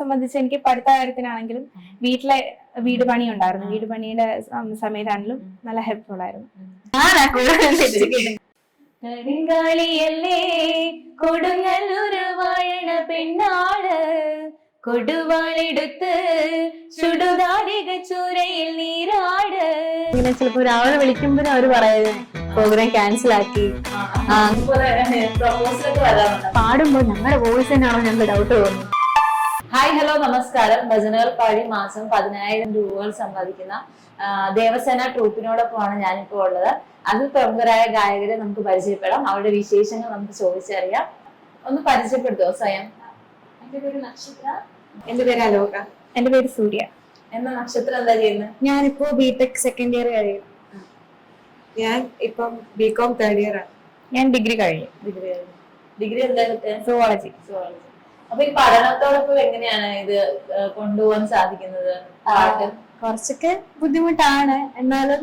സംബന്ധിച്ച് എനിക്ക് പഠിത്ത കാര്യത്തിനാണെങ്കിലും വീട്ടിലെ വീട് പണി ഉണ്ടായിരുന്നു വീട് പണിയുടെ സമയത്താണെങ്കിലും നല്ല ഹെൽപ്ഫുൾ ആയിരുന്നു. കരിങ്കാളിയല്ലേ കൊടുങ്ങല്ലൂര് വാഴണ പെണ്ണാൾ. കൊടുവാളെടുത്ത് ചുടുതാടിക ചൂരയിൽ നീരാട്. ഇങ്ങനെ ചിലപ്പോ രാവിലെ വിളിക്കുമ്പോഴും അവർ പറയുന്നത്. പ്രോഗ്രാം ക്യാൻസൽ ആക്കി. ആ, പ്രൊപ്പോസലൊക്കെ വരാറുണ്ട്. പാടുമ്പോ ഞങ്ങളുടെ വോയിസ് തന്നെയാണോ ഞങ്ങൾക്ക് ഡൗട്ട് തോന്നുന്നു ഹായ് ഹലോ നമസ്കാരം. ഭജനകൾ പാടി മാസം പതിനായിരം രൂപകൾ സമ്പാദിക്കുന്ന ദേവസേന ട്രൂപ്പിനോടൊപ്പമാണ് ഞാനിപ്പോൾ ഉള്ളത്. അതിൽ പ്രമുഖരായ ഗായകരെ നമുക്ക് പരിചയപ്പെടാം. അവരുടെ വിശേഷങ്ങൾ നമുക്ക് ചോദിച്ചറിയാം. ഒന്ന് പരിചയപ്പെടുത്തോ സ്വയം. എന്റെ പേര് നക്ഷത്ര. എന്റെ പേര് അലോക. എന്റെ പേര് സൂര്യ. എന്ന നക്ഷത്രം എന്താ ചെയ്യുന്നത് ഞാനിപ്പോ ബിടെക് സെക്കൻഡ് ഇയർ കഴിയും ഞാൻ ഇപ്പം ബികോം തേർഡ് ഇയർ ആണ്. ഞാൻ ഡിഗ്രി കഴിയും ഡിഗ്രി ഡിഗ്രി എന്താ സോളജി സുവോളജി Zoology. അപ്പൊ ഈ പഠനത്തോടൊപ്പം എങ്ങനെയാണ് ഇത് കൊണ്ടുപോകാൻ സാധിക്കുന്നത്? പാട്ട്? കുറച്ചൊക്കെ ബുദ്ധിമുട്ടാണ്. എന്നാലും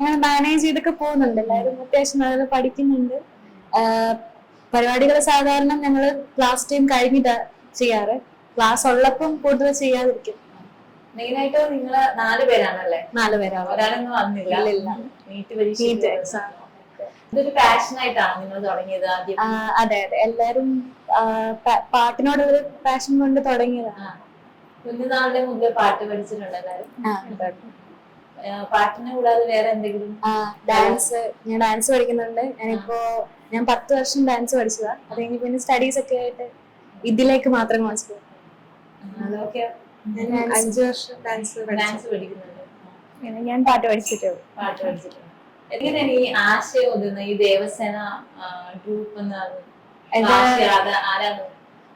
ഞങ്ങൾ മാനേജ് ചെയ്തൊക്കെ പോകുന്നുണ്ട്. എല്ലാവരും അത്യാവശ്യം നല്ലത് പഠിക്കുന്നുണ്ട്. പരിപാടികൾ സാധാരണ ഞങ്ങൾ ക്ലാസ് ടൈം കഴിഞ്ഞിട്ടാ ചെയ്യാറ്. ക്ലാസ് ഉള്ളപ്പം കൂടുതൽ ചെയ്യാതിരിക്കും. മെയിൻ ആയിട്ട് നിങ്ങൾ നാല് പേരാണല്ലേ? നാല് പേരാണ്. ഒരാളൊന്നും വന്നില്ല. നീറ്റ് പരീക്ഷ. ഇതൊരു പാഷൻ ആയിട്ടാണ് നിങ്ങൾ തുടങ്ങിയത് ആദ്യം. അതെ അതെ. എല്ലാരും പാട്ടിനോടുള്ള പാഷൻ കൊണ്ട് തുടങ്ങിയതാണ്. കുഞ്ഞുനാളിലെ പാട്ട് പഠിച്ചിട്ടുണ്ട് പാട്ടിനെ കൂടാതെ വേറെ എന്തെങ്കിലും? ഡാൻസ്. ഞാൻ ഡാൻസ് പഠിക്കുന്നുണ്ട്. ഞാനിപ്പോ ഞാൻ പത്ത് വർഷം ഡാൻസ് പഠിച്ചതാ. അത് കഴിഞ്ഞ് പിന്നെ സ്റ്റഡീസ് ഒക്കെ ആയിട്ട് ഇതിലേക്ക് മാത്രം കോൺസെൻട്രേറ്റ് അഞ്ചു വർഷം ഡാൻസ് ഡാൻസ് പഠിക്കുന്നുണ്ട്. ഞാൻ പാട്ട് പഠിച്ചിട്ടുള്ളൂ പാട്ട് പഠിച്ചിട്ടുണ്ട്. എങ്ങനെയാണ് ഈ ആശയം ഒതുങ്ങുന്നത് ഈ ദേവസേന ഗ്രൂപ്പ് എന്ന്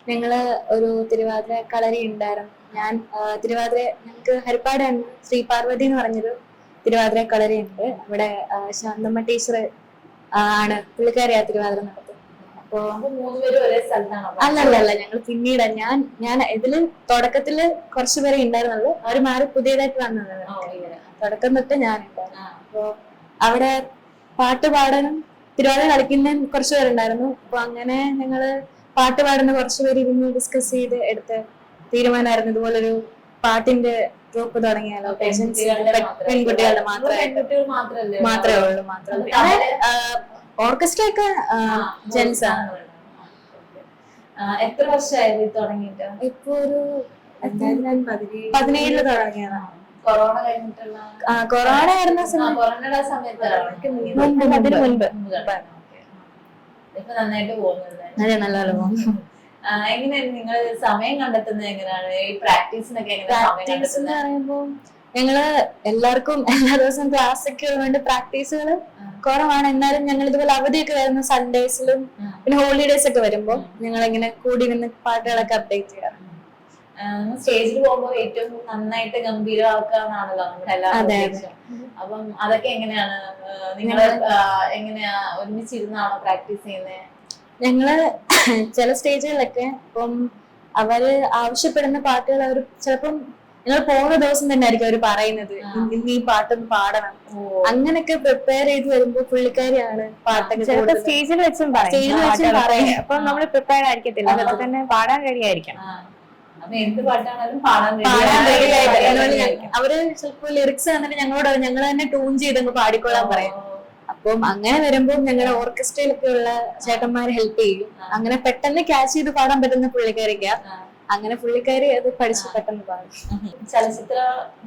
ഞങ്ങൾ ഒരു തിരുവാതിര കളരി ഉണ്ടായിരുന്നു. ഞാൻ തിരുവാതിര ഞങ്ങൾക്ക് ഹരിപ്പാടാണ്. ശ്രീ പാർവതി എന്ന് പറഞ്ഞൊരു തിരുവാതിര കളരി ഉണ്ട്. അവിടെ ആ, ശാന്തമ്മ ടീച്ചർ ആണ്. പുള്ളിക്കാരിയാ തിരുവാതിര നടത്തുന്നത്. അപ്പോ അപ്പൊ മൂന്നുപേരും ഒരേ സ്ഥലത്താണോ അല്ല അല്ല അല്ല. ഞങ്ങൾ പിന്നീട് ഞാൻ ഞാൻ ഇതിൽ തുടക്കത്തിൽ കുറച്ചുപേരെ ഉണ്ടായിരുന്നുള്ളൂ. അവർ മാറി പുതിയതായിട്ട് വന്നത്. തുടക്കം തൊട്ട് ഞാൻ ഉണ്ടായിരുന്നു. അപ്പോ അവിടെ പാട്ട് പാടാൻ തിരുവാതിര കളിക്കുന്ന കുറച്ച് പേരുണ്ടായിരുന്നു. അപ്പൊ അങ്ങനെ ഞങ്ങൾ പാട്ട് പാടുന്ന കുറച്ച് പേര് ഇരുന്ന് ഡിസ്കസ് ചെയ്ത് എടുത്ത തീരുമാനമായിരുന്നു. ഇതുപോലൊരു പാട്ടിന്റെ ഗ്രൂപ്പ് തുടങ്ങിയാലോ? പെൺകുട്ടികളുടെ മാത്രമേ മാത്രമേ ഉള്ളൂ. മാത്രമേ ഓർക്കസ്ട്ര ഒക്കെ ജെൻസ് ആണ്. എത്ര വർഷമായിരുന്നു തുടങ്ങിയിട്ട്? ഇപ്പൊ ഒരു പതിനേഴിൽ തുടങ്ങിയതാണ്. കൊറോണ കഴിഞ്ഞിട്ടുള്ള ആ, കൊറോണ ആയിരുന്ന ആ, സമയത്ത് സമയത്താണ് മുൻപ് അതിന് മുൻപ്. ഇപ്പൊ നന്നായിട്ട് പോകുന്നുണ്ട്. അതെ നല്ല അനുഭവം ആ, എങ്ങനെയാണ് നിങ്ങൾ സമയം കണ്ടെത്തുന്നത് എങ്ങനെയാണ്? ഈ പ്രാക്ടീസിനൊക്കെ എങ്ങനെ പ്രാക്ടീസ് എന്ന് ഞങ്ങൾ എല്ലാവർക്കും എല്ലാ ദിവസവും ക്ലാസ് ഒക്കെ ഉള്ളതുകൊണ്ട് പ്രാക്ടീസുകൾ കുറവാണ്. എന്നാലും ഞങ്ങൾ ഇതുപോലെ അവധിയൊക്കെ വരുന്ന സൺഡേസിലും പിന്നെ ഹോളിഡേസ് ഒക്കെ വരുമ്പോ ഞങ്ങൾ ഇങ്ങനെ കൂടി നിന്ന് പാട്ടുകളൊക്കെ അപ്ഡേറ്റ് ചെയ്യാറ് സ്റ്റേജിൽ പോകുമ്പോൾ ഏറ്റവും നന്നായിട്ട് ഗംഭീരമാക്കാന്നാണല്ലോ നമ്മുടെ എല്ലാവരും. അപ്പം അതൊക്കെ എങ്ങനെയാണ്? നിങ്ങൾ എങ്ങനെയാ ഒരുമിച്ചിരുന്നാണോ പ്രാക്ടീസ് ചെയ്യുന്നത് ഞങ്ങൾ ചില സ്റ്റേജുകളിലൊക്കെ ഇപ്പം അവർ ആവശ്യപ്പെടുന്ന പാട്ടുകൾ അവർ ചിലപ്പം ഞങ്ങൾ പോകുന്ന ദിവസം തന്നെ ആയിരിക്കും അവർ പറയുന്നത്. ഇന്ന് ഈ പാട്ടൊന്ന് പാടണം. അങ്ങനെയൊക്കെ പ്രിപ്പയർ ചെയ്ത് വരുമ്പോ പുള്ളിക്കാരിയാണ് പാട്ടൊക്കെ സ്റ്റേജിൽ വെച്ചും സ്റ്റേജിൽ വെച്ചും. പറയും. അപ്പൊ നമ്മൾ പ്രിപ്പയർ ആയിരിക്കത്തില്ല. അതൊക്കെ തന്നെ പാടാൻ കഴിയായിരിക്കണം എന്ത് പാട്ടാണെങ്കിലും പാടാൻ അവർ ചിലപ്പോ ലിറിക്സ് തന്നിട്ട് ഞങ്ങളോട് ഞങ്ങൾ തന്നെ ട്യൂൺ ചെയ്തങ്ങ് പാടിക്കോളാൻ പറയും. അപ്പം അങ്ങനെ വരുമ്പോൾ ഞങ്ങളുടെ ഓർക്കസ്ട്രയിലൊക്കെ ഉള്ള ചേട്ടന്മാര് ഹെൽപ്പ് ചെയ്യും. അങ്ങനെ പെട്ടെന്ന് ക്യാച്ച് ചെയ്ത് പാടാൻ പറ്റുന്ന പുള്ളിക്കാരിക്ക. അങ്ങനെ പുള്ളിക്കാരി അത് പഠിച്ച് പെട്ടെന്ന് പാടും. ചലച്ചിത്ര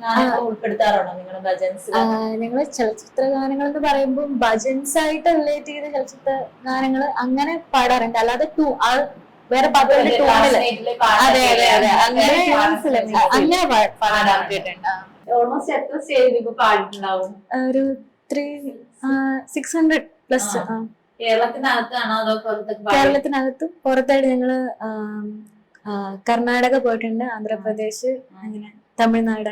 ഗാനങ്ങൾ ഉൾപ്പെടുത്താറുണ്ടോ നിങ്ങളുടെ ഭജൻസ് ഞങ്ങൾ ചലച്ചിത്ര ഗാനങ്ങൾ എന്ന് പറയുമ്പോൾ ഭജൻസ് ആയിട്ട് റിലേറ്റ് ചെയ്ത ചലച്ചിത്ര ഗാനങ്ങൾ അങ്ങനെ പാടാറുണ്ട്. അല്ലാതെ വേറെ പാട്ടുകളുടെ ടൂണിൽ അതെ അതെ അതെ അങ്ങനെ അങ്ങനെ പാടാൻ പറ്റിയിട്ടുണ്ട്. ഓൾമോസ്റ്റ് എത്ര സ്റ്റേജിൽ ഇപ്പൊ പാടിയിട്ടുണ്ടാവും? ആ, ഒരു ത്രീ സിക്സ് ഹൺഡ്രഡ് പ്ലസ്. കേരളത്തിനകത്താണോ അതോ കേരളത്തിനകത്തും പുറത്തായിട്ട് ഞങ്ങൾ കർണാടക പോയിട്ടുണ്ട് ആന്ധ്രാപ്രദേശ് അങ്ങനെ തമിഴ്നാട്.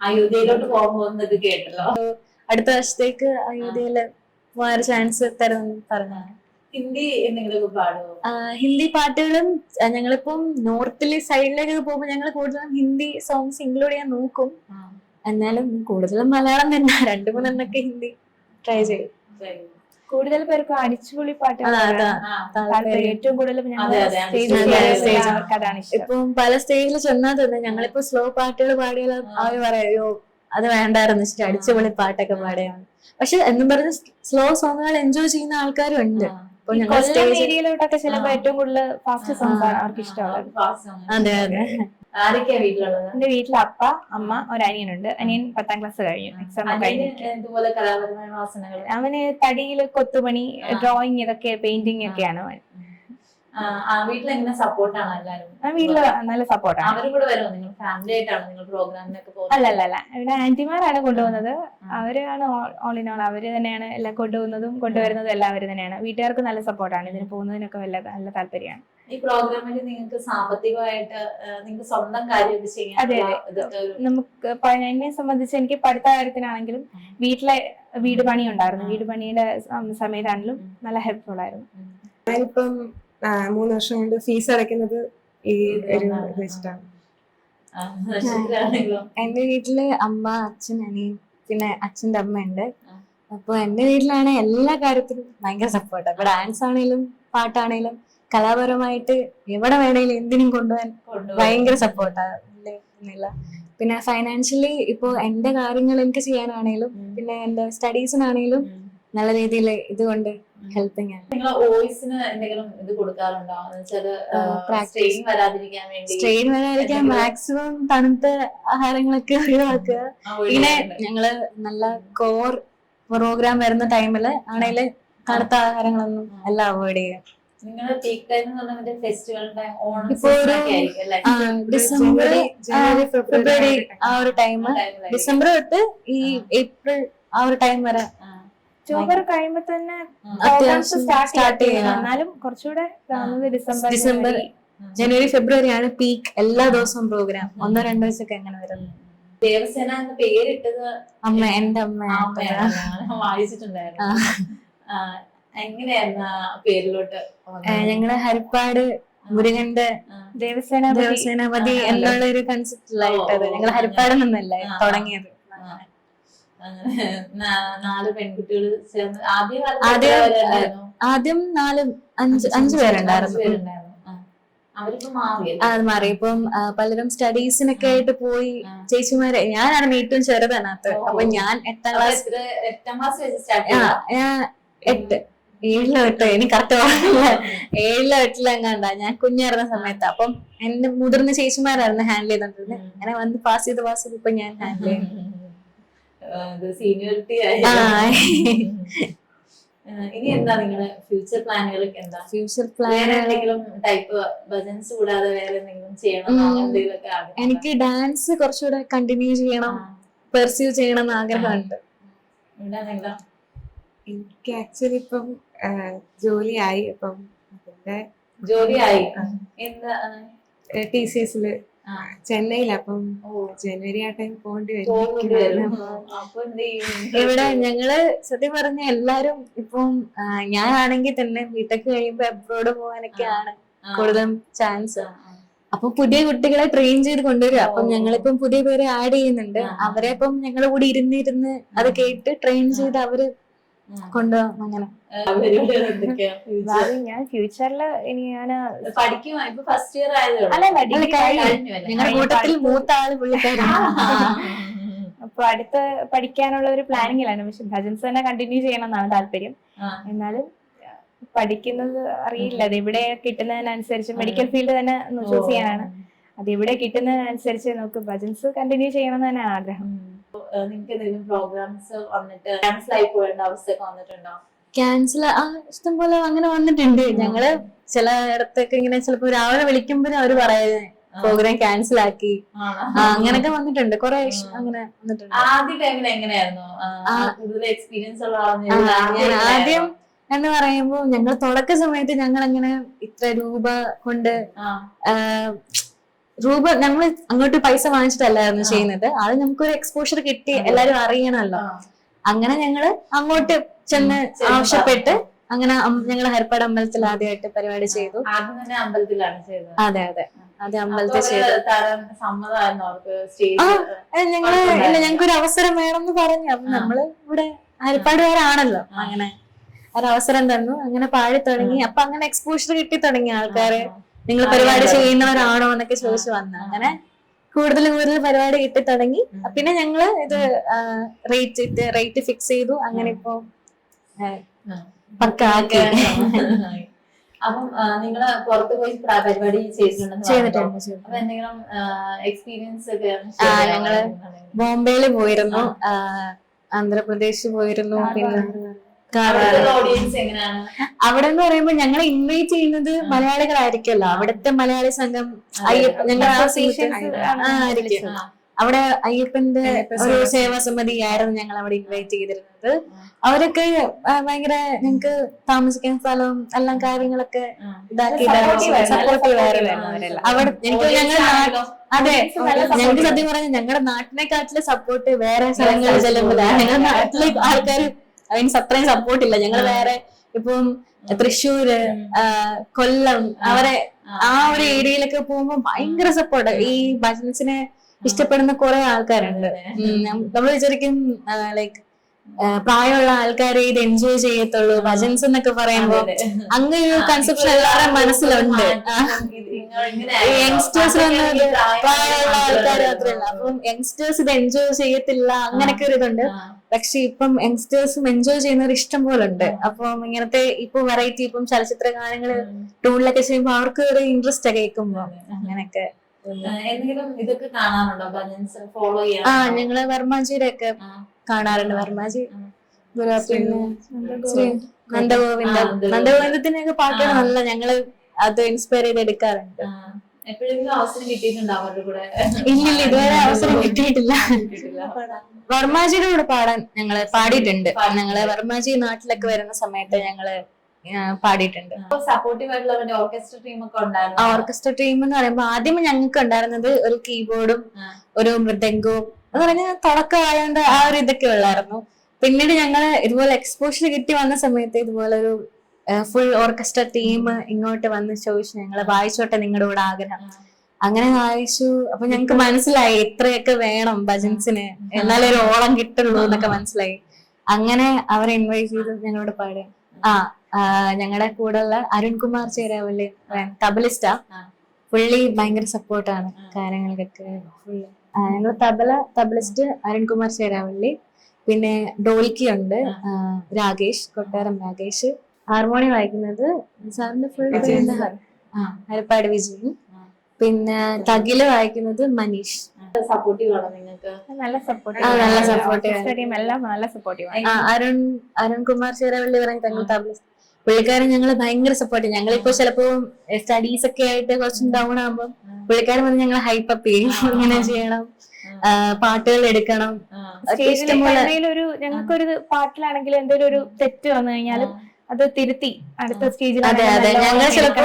അയോധ്യയിലോട്ട് പോകുന്നത് കേട്ടല്ലോ. അടുത്ത വർഷത്തേക്ക് അയോധ്യയിൽ പോകാൻ ചാൻസ് തരുമെന്ന് പറഞ്ഞു. ഹിന്ദി പാടുമോ ഹിന്ദി പാട്ടുകളും ഞങ്ങളിപ്പം നോർത്തിലെ സൈഡിലേക്ക് പോകുമ്പോൾ ഞങ്ങൾ കൂടുതലും ഹിന്ദി സോങ്സ് ഇൻക്ലൂഡ് ചെയ്യാൻ നോക്കും. എന്നാലും കൂടുതലും മലയാളം തന്നെ. രണ്ടു മൂന്നെണ്ണൊക്കെ ഹിന്ദി ട്രൈ ചെയ്യും. കൂടുതൽ പേർക്ക് അടിച്ചുപൊളി പാട്ടുകൾ ഏറ്റവും കൂടുതൽ ഇപ്പം പല സ്റ്റേജിൽ ചെന്നാൽ തന്നെ ഞങ്ങളിപ്പോ സ്ലോ പാട്ടുകൾ പാടിയാൽ അവർ പറയോ അത് വേണ്ടായിരുന്നു. വെച്ചിട്ട് അടിച്ചുപൊളി പാട്ടൊക്കെ പാടിയാണ്. പക്ഷെ എന്നും പറഞ്ഞ് സ്ലോ സോങ്ങുകൾ എൻജോയ് ചെയ്യുന്ന ആൾക്കാരും ഉണ്ട് ഇപ്പൊ ഈ ഞങ്ങൾ സ്റ്റേജ് ഏരിയയിലോട്ടൊക്കെ ചിലപ്പോ ഏറ്റവും കൂടുതൽ ഫാസ്റ്റ് സോങ്സ് ആണ് അവർക്ക് ഇഷ്ടമുള്ളത് അതെ അതെ. ആരൊക്കെയാ വീട്ടിലുള്ളത്? എന്റെ വീട്ടിൽ അപ്പ അമ്മ ഒരു അനിയനുണ്ട് അനിയൻ പത്താം ക്ലാസ് കഴിഞ്ഞു. എക്സാം കഴിഞ്ഞു അവന് തടിയിൽ കൊത്തുപണി. ഡ്രോയിങ് ഇതൊക്കെ പെയിന്റിംഗ് ഒക്കെയാണ് അവൻ വീട്ടിൽ എങ്ങനെ സപ്പോർട്ടാണ് എല്ലാവരും? ആ വീട്ടിൽ നല്ല സപ്പോർട്ടാണ് അവരും കൂടെ വരുമോ നിങ്ങൾ ഫാമിലി ആയിട്ടാണ് നിങ്ങൾ പ്രോഗ്രാമിനൊക്കെ പോകുന്നത് അല്ല അല്ല അല്ല. ഇവിടെ ആന്റിമാരാണ് കൊണ്ടുപോകുന്നത്. അവരാണ് ഓൾ ഇൻ ഓൾ അവർ തന്നെയാണ് എല്ലാം കൊണ്ടുപോകുന്നതും കൊണ്ടുവരുന്നതും എല്ലാം അവർ തന്നെയാണ്. വീട്ടുകാർക്ക് നല്ല സപ്പോർട്ടാണ് ഇതിന് പോകുന്നതിനൊക്കെ വല്ല നല്ല താല്പര്യമാണ്. ഈ പ്രോഗ്രാമിൽ നിങ്ങൾക്ക് സാമ്പത്തികമായിട്ട് നിങ്ങൾക്ക് സ്വന്തം കാര്യം ചെയ്യാൻ അതെ, ഇതൊക്കെ നമുക്ക് എന്നെ സംബന്ധിച്ച് എനിക്ക് പഠിത്ത കാര്യത്തിനാണെങ്കിലും വീട്ടിലെ വീട് പണി ഉണ്ടായിരുന്നു വീട് പണിയുടെ സമയത്താണെങ്കിലും നല്ല ഹെൽപ്ഫുൾ ആയിരുന്നു. ഞാനിപ്പം ആ, മൂന്ന് വർഷം കൊണ്ട് ഫീസ് അടയ്ക്കുന്നത് ഈ ഒരു ഇത് വെച്ചിട്ടാണ് എന്റെ വീട്ടിൽ അമ്മ അച്ഛൻ അനിയൻ പിന്നെ അച്ഛന്റെ അമ്മ ഉണ്ട്. അപ്പൊ എന്റെ വീട്ടിലാണ് എല്ലാ കാര്യത്തിലും ഭയങ്കര സപ്പോർട്ട് അപ്പൊ ഡാൻസ് ആണെങ്കിലും പാട്ടാണെങ്കിലും കലാപരമായിട്ട് എവിടെ വേണേലും എന്തിനും കൊണ്ടുപോകാൻ. ഭയങ്കര സപ്പോർട്ടാണ് പിന്നെ ഫൈനാൻഷ്യലി ഇപ്പോ എന്റെ കാര്യങ്ങൾ എനിക്ക് ചെയ്യാനാണെങ്കിലും പിന്നെ എന്റെ സ്റ്റഡീസിനാണേലും ഉം. നല്ല രീതിയിൽ ഇതുകൊണ്ട് ഹെൽപ്പിംഗ് ആണ് നിങ്ങൾ വോയിസിന് എന്തെങ്കിലും ഇത് കൊടുക്കാറുണ്ടോ? എന്ന് വെച്ചാൽ സ്ട്രെയിൻ വരാതിരിക്കാൻ വേണ്ടി സ്ട്രെയിൻ വരാതിരിക്കാൻ മാക്സിമം തണുത്ത ആഹാരങ്ങളൊക്കെ ഒഴിവാക്കുക. ആ, ഇങ്ങനെ ഞങ്ങൾ നല്ല കോർ പ്രോഗ്രാം വരുന്ന ടൈമിൽ ആണെങ്കിൽ തണുത്ത ആഹാരങ്ങളൊന്നും എല്ലാം അവോയ്ഡ് ചെയ്യുക. ഇപ്പൊ ഒരു- ഡിസംബർ ഫെബ്രുവരി ആ ഒരു ടൈം ഡിസംബർ തൊട്ട് ഈ ഏപ്രിൽ ആ ഒരു ടൈം വരെ. ഒക്ടോബർ കഴിയുമ്പോ തന്നെ സ്റ്റാർട്ട് ചെയ്യണം. എന്നാലും കുറച്ചുകൂടെ ഡിസംബർ ഡിസംബർ ജനുവരി. ഫെബ്രുവരി ആണ് പീക്ക് എല്ലാ ദിവസവും പ്രോഗ്രാം ഒന്നോ രണ്ടോ ദിവസമൊക്കെ എങ്ങനെ വരുന്നു ദേവസേന എന്ന് പേരിട്ടത് അമ്മ എന്റെ അമ്മ വായിച്ചിട്ടുണ്ടായിരുന്നു. എങ്ങനെയായിരുന്നു പേരിലോട്ട്? ഞങ്ങൾ ഹരിപ്പാട് മുരുകന്റെ. ദേവസേന ദേവസേനാപതി. എന്നുള്ള ഒരു കൺസെപ്റ്റിലായിട്ടത് ഞങ്ങൾ ഹരിപ്പാട് നിന്നല്ലേ തുടങ്ങിയത്. അങ്ങനെ നാല് പെൺകുട്ടികൾ ചേർന്ന് ആദ്യ ആദ്യം, നാല് അഞ്ച് അഞ്ചു പേരുണ്ടായിരുന്നു. അത് മാറി. ഇപ്പം പലരും സ്റ്റഡീസിനൊക്കെ ആയിട്ട് പോയി. ചേച്ചിമാരെ ഞാനാണ് ഏറ്റവും ചെറുതനകത്ത്. അപ്പൊ ഞാൻ എട്ടാം ക്ലാസ് എട്ടാം ക്ലാസ് എട്ട് ഏഴിലോ എട്ടോ എനിക്ക് കറക്റ്റ് പറഞ്ഞില്ല ഏഴിലോ എട്ടിലോ എങ്ങാണ്ടാ ഞാൻ കുഞ്ഞായിരുന്ന സമയത്ത്. അപ്പം എന്റെ മുതിർന്ന ചേച്ചിമാരായിരുന്നു ഹാൻഡിൽ ചെയ്തോണ്ടിരുന്നത്. അങ്ങനെ വന്ന് പാസ് ചെയ്ത് പാസ് ചെയ്ത് ഇപ്പൊ ഞാൻ ഹാൻഡിൽ ചെയ്യും സീനിയോറിറ്റി ഇനി എന്താ ഫ്യൂച്ചർ എന്താ? ഫ്യൂച്ചർ പ്ലാൻ എന്തെങ്കിലും ടൈപ്പ് ഭജൻസ് കൂടാതെ വേറെ എന്തെങ്കിലും ചെയ്യണം. എന്തെങ്കിലുമൊക്കെ എനിക്ക് ഡാൻസ് കുറച്ചുകൂടെ കണ്ടിന്യൂ ചെയ്യണം പെർസ്യൂ ചെയ്യണം എന്ന് ആഗ്രഹമുണ്ട്. എനിക്ക് ആക്ച്വലി ഇപ്പം ജോലിയായി. അപ്പം അതിന്റെ ജോലിയായി. എന്താ? ടി സി എസിൽ. ചെന്നൈയിൽ അപ്പം ജനുവരി ആ ടൈം പോകേണ്ടി വരും. അപ്പൊ ഇവിടെ ഞങ്ങൾ സത്യം പറഞ്ഞ എല്ലാരും ഇപ്പം ഞാനാണെങ്കിൽ തന്നെ ബിടെക് കഴിയുമ്പോ അബ്രോഡ് പോകാനൊക്കെയാണ് ആണ് കൂടുതലും ചാൻസ്. അപ്പൊ പുതിയ കുട്ടികളെ ട്രെയിൻ ചെയ്ത് കൊണ്ടുവരിക. അപ്പം. ഞങ്ങളിപ്പം പുതിയ പേരെ ആഡ് ചെയ്യുന്നുണ്ട്. അവരെ ഇപ്പം ഞങ്ങളുടെ കൂടി ഇരുന്നിരുന്ന് അത് കേട്ട് ട്രെയിൻ. ചെയ്ത് അവർ. കൊണ്ടുപോകാം അങ്ങനെ. ഞാൻ ഫ്യൂച്ചറിൽ ഇനി ഞാൻ ഫസ്റ്റ് ഇയർ? ഞങ്ങളുടെ കൂട്ടത്തിൽ മൂത്ത ആൾ അപ്പൊ അടുത്ത് പഠിക്കാനുള്ള ഒരു പ്ലാനിങ്ങിലാണ് പക്ഷെ ഭജൻസ് തന്നെ കണ്ടിന്യൂ ചെയ്യണം എന്നാണ് താല്പര്യം. എന്നാലും പഠിക്കുന്നത് അറിയില്ല. അത് എവിടെ കിട്ടുന്നതിനനുസരിച്ച് മെഡിക്കൽ ഫീൽഡ് തന്നെ ചൂസ് ചെയ്യാനാണ്. അത് എവിടെ കിട്ടുന്നതിനനുസരിച്ച് നമുക്ക് ഭജൻസ് കണ്ടിന്യൂ ചെയ്യണം എന്ന് തന്നെ ആഗ്രഹം. നിങ്ങൾക്ക് എന്തെങ്കിലും പ്രോഗ്രാംസ് വന്നിട്ട് ക്യാൻസൽ ആയി പോയേണ്ട അവസ്ഥയൊക്കെ വന്നിട്ടുണ്ടോ? ക്യാൻസൽ ആ ഇഷ്ടം പോലെ അങ്ങനെ വന്നിട്ടുണ്ട്. ഞങ്ങൾ ചില ഇടത്തൊക്കെ ഇങ്ങനെ ചിലപ്പോ രാവിലെ വിളിക്കുമ്പോഴും അവർ പറയുന്നത് പ്രോഗ്രാം ക്യാൻസൽ ആക്കി. അങ്ങനൊക്കെ വന്നിട്ടുണ്ട്. കൊറേ അങ്ങനെ വന്നിട്ടുണ്ട്. ആദ്യ ടൈമിൽ എങ്ങനെയായിരുന്നു. കൂടുതൽ എക്സ്പീരിയൻസ് ഉള്ള ആദ്യം എന്ന് പറയുമ്പോ ഞങ്ങൾ തുടക്ക സമയത്ത് ഞങ്ങൾ അങ്ങനെ ഇത്ര രൂപ കൊണ്ട് രൂപ നമ്മൾ അങ്ങോട്ട് പൈസ വാങ്ങിച്ചിട്ടല്ലായിരുന്നു ചെയ്യുന്നത്. അത് നമുക്കൊരു എക്സ്പോഷർ കിട്ടി. എല്ലാരും അറിയണമല്ലോ അങ്ങനെ ഞങ്ങൾ അങ്ങോട്ട് ചെന്ന് ആവശ്യപ്പെട്ട് അങ്ങനെ ഞങ്ങൾ ഹരിപ്പാട് അമ്പലത്തിൽ ആദ്യമായിട്ട് പരിപാടി ചെയ്തു. അമ്പലത്തിലാണ് ചെയ്തത്. അതെ അതെ. അപ്പൊ അമ്പലത്തിൽ ചെയ്തു. ആ. ഞങ്ങൾ ഇല്ല ഞങ്ങൾക്ക് ഒരു അവസരം വേണമെന്ന് പറഞ്ഞു. അപ്പൊ. നമ്മൾ ഇവിടെ ഹരിപ്പാടുകാരാണല്ലോ. അങ്ങനെ ഒരവസരം തന്നു. അങ്ങനെ പാടി തുടങ്ങി. അപ്പൊ അങ്ങനെ എക്സ്പോഷർ കിട്ടി തുടങ്ങി ആൾക്കാര്. നിങ്ങൾ പരിപാടി ചെയ്യുന്നവരാണോ എന്നൊക്കെ ചോദിച്ചു വന്ന. അങ്ങനെ കൂടുതൽ കൂടുതൽ പരിപാടി കിട്ടി തുടങ്ങി പിന്നെ ഞങ്ങൾ ഇത് റേറ്റ് ഇട്ട് റേറ്റ് ഫിക്സ് ചെയ്തു. അങ്ങനെ ഇപ്പൊ അപ്പം നിങ്ങൾ പുറത്ത് പോയി പ്ര- പരിപാടി ചെയ്തിട്ടുണ്ടെന്ന്. അപ്പൊ എന്തെങ്കിലും എക്സ്പീരിയൻസ് ഒക്കെ ഞങ്ങൾ ബോംബെയിൽ പോയിരുന്നു. ആന്ധ്രാപ്രദേശ് പോയിരുന്നു. പിന്നെ ഓഡിയൻസ് എങ്ങനെയാണ്? അവിടെ എന്ന് പറയുമ്പോൾ ഞങ്ങൾ ഇൻവൈറ്റ് ചെയ്യുന്നത് മലയാളികളായിരിക്കല്ലോ അവിടുത്തെ മലയാളി സംഘം അയ്യപ്പ ഞങ്ങൾ ആയിരിക്കും. അവിടെ അയ്യപ്പന്റെ ഒരു സേവാ സമിതി ആയിരുന്നു ഞങ്ങൾ അവിടെ ഇൻവൈറ്റ് ചെയ്തിരുന്നത്. അവരൊക്കെ ഭയങ്കര ഞങ്ങക്ക് താമസിക്കാൻ സ്ഥലവും എല്ലാം കാര്യങ്ങളൊക്കെ. ഇതാക്കി. സപ്പോർട്ടീവ് ആയിരുന്നു. ആയിരുന്നു. അവിടെ എനിക്ക് ഞങ്ങൾ അതെ. ഞങ്ങൾക്ക് സത്യം പറഞ്ഞാൽ ഞങ്ങളുടെ നാട്ടിനെക്കാട്ടിൽ സപ്പോർട്ട് വേറെ സ്ഥലങ്ങളിൽ ചെല്ലുമ്പോഴാണ്. ഞങ്ങളുടെ നാട്ടിലെ ആൾക്കാർ മീൻസ് അത്രയും സപ്പോർട്ട് ഇല്ല. ഞങ്ങൾ വേറെ ഇപ്പം തൃശ്ശൂര് കൊല്ലം അവരെ ആ. ഒരു ഏരിയയിലൊക്കെ പോകുമ്പോ ഭയങ്കര സപ്പോർട്ട് ഈ ഭജൻസിനെ ഇഷ്ടപ്പെടുന്ന കുറെ ആൾക്കാരുണ്ട്. നമ്മൾ വിചാരിക്കും ലൈക്ക് പ്രായമുള്ള ആൾക്കാരെ ഇത് എൻജോയ് ചെയ്യത്തുള്ളൂ ഭജൻസ് എന്നൊക്കെ പറയുമ്പോ അതെ, അതെ. അങ്ങനെ ഒരു കൺസെപ്ഷൻ എല്ലാവരുടെ മനസ്സിലുണ്ട്. ആ. യങ്സ്റ്റേഴ്സ് പ്രായമുള്ള ആൾക്കാർ മാത്രമല്ല അപ്പം യങ്സ്റ്റേഴ്സ് ഇത് എൻജോയ് ചെയ്യത്തില്ല അങ്ങനൊക്കെ ഒരു ഇതുണ്ട്. പക്ഷെ ഇപ്പം യങ്സ്റ്റേഴ്സും എൻജോയ് ചെയ്യുന്നവർ ഇഷ്ടം പോലെ ഉണ്ട്. അപ്പം ഇങ്ങനത്തെ ഇപ്പൊ വെറൈറ്റി ഇപ്പം ചലച്ചിത്ര ഗാനങ്ങൾ ടൂണിലൊക്കെ ചെയ്യുമ്പോൾ അവർക്ക് ഒരു ഇൻട്രസ്റ്റ് കേൾക്കുമ്പോ. അങ്ങനെയൊക്കെ. എന്തെങ്കിലും ഇതൊക്കെ കാണാറുണ്ടോ? ഭജൻസ് ഫോളോ ആ ചെയ്യാൻ ഞങ്ങൾ വർമാജിയുടെ ഒക്കെ കാണാറുണ്ട് വർമാജി പിന്നെ നന്ദഗോവിന്ദ നന്ദഗോവിന്ദത്തിന്റെ ഒക്കെ പാട്ടുകൾ നല്ല ഞങ്ങൾ അത് ഇൻസ്പയർ ചെയ്ത് എടുക്കാറുണ്ട്. എപ്പോഴെങ്കിലും അവസരം കിട്ടിയിട്ടുണ്ടോ അവരുടെ കൂടെ? ഇല്ലില്ല ഇതുവരെ അവസരം കിട്ടിയിട്ടില്ല. വർമാജിയുടെ കൂടെ പാടാൻ ഞങ്ങൾ പാടിയിട്ടുണ്ട്. ഞങ്ങൾ വർമാജി നാട്ടിലൊക്കെ വരുന്ന സമയത്ത് ഞങ്ങൾ പാടിയിട്ടുണ്ട്. സപ്പോർട്ടീവ് ആയിട്ടുള്ള ഓർക്കസ്ട്ര ടീം ഒക്കെ ഉണ്ടായിരുന്നു? ഓർക്കസ്ട്ര ടീം എന്ന് പറയുമ്പോ ആദ്യം ഞങ്ങൾക്ക് ഉണ്ടായിരുന്നത് ഒരു കീബോർഡും ഒരു മൃദംഗവും എന്ന് പറഞ്ഞാൽ തുടക്കമായോണ്ട് ആ ഒരു ഇതൊക്കെ ഉള്ളായിരുന്നു. പിന്നീട് ഞങ്ങൾ ഇതുപോലെ എക്സ്പോഷർ കിട്ടി വന്ന സമയത്ത് ഇതുപോലെ ഒരു ഫുൾ ഓർക്കസ്ട്ര ടീം ഇങ്ങോട്ട് വന്ന് ചോദിച്ചു ഞങ്ങൾ വായിച്ചോട്ടെ നിങ്ങളുടെ കൂടെ ആഗ്രഹം. അങ്ങനെ വായിച്ചു. അപ്പൊ ഞങ്ങൾക്ക് മനസ്സിലായി ഇത്രയൊക്കെ വേണം ഭജൻസിന്. എന്നാലേ ഒരു ഓളം കിട്ടുള്ളൂ എന്നൊക്കെ മനസ്സിലായി. അങ്ങനെ അവരെ ഇൻവൈറ്റ് ചെയ്ത് ഞങ്ങളോട് പാടി. ആ ഞങ്ങളുടെ കൂടെ കൂടെയുള്ള അരുൺകുമാർ ചേരാവല്ലേ തബലിസ്റ്റാ. പുള്ളി ഭയങ്കര സപ്പോർട്ടാണ് കാര്യങ്ങൾക്കൊക്കെ. ഫുള്ള് ഞങ്ങൾ തബല തബലിസ്റ്റ് അരുൺകുമാർ ചേരാവള്ളി പിന്നെ ഡോൽക്കി ഉണ്ട് രാഗേഷ് രാകേഷ് കൊട്ടാരം രാകേഷ്. ഹാർമോണിയം വായിക്കുന്നത് സാറിന്റെ ഫുൾ വിജയൻ. ഹരിപ്പാട് വിജയൻ. പിന്നെ തകിൽ വായിക്കുന്നത് മനീഷ്. സപ്പോർട്ടീവ് ആണോ നിങ്ങൾക്ക്? നല്ല സപ്പോർട്ട് നല്ല. എല്ലാം നല്ല സപ്പോർട്ടീവ് അരുൺ അരുൺകുമാർ ചേരാവള്ളി പറഞ്ഞ തങ്ങൾ തബലിസ്റ്റ് പുള്ളിക്കാരൻ ഞങ്ങൾ ഭയങ്കര സപ്പോർട്ട് ഞങ്ങളിപ്പോ ചിലപ്പോ സ്റ്റഡീസ് ഒക്കെ ആയിട്ട് കുറച്ച് ഡൗൺ ആകുമ്പോൾ പുള്ളിക്കാരൻ പറഞ്ഞ് ഞങ്ങളെ ഹൈപ്പപ്പ് ചെയ്യും. ഇങ്ങനെ ചെയ്യണം. പാട്ടുകൾ എടുക്കണം. ഒരു ഞങ്ങൾക്കൊരു പാട്ടിലാണെങ്കിൽ എന്തെങ്കിലും ഒരു തെറ്റ് വന്നു കഴിഞ്ഞാലും അത് തിരുത്തി അടുത്ത സ്റ്റേജിൽ അതെ, അതെ. ഞങ്ങൾ ചിലപ്പോ-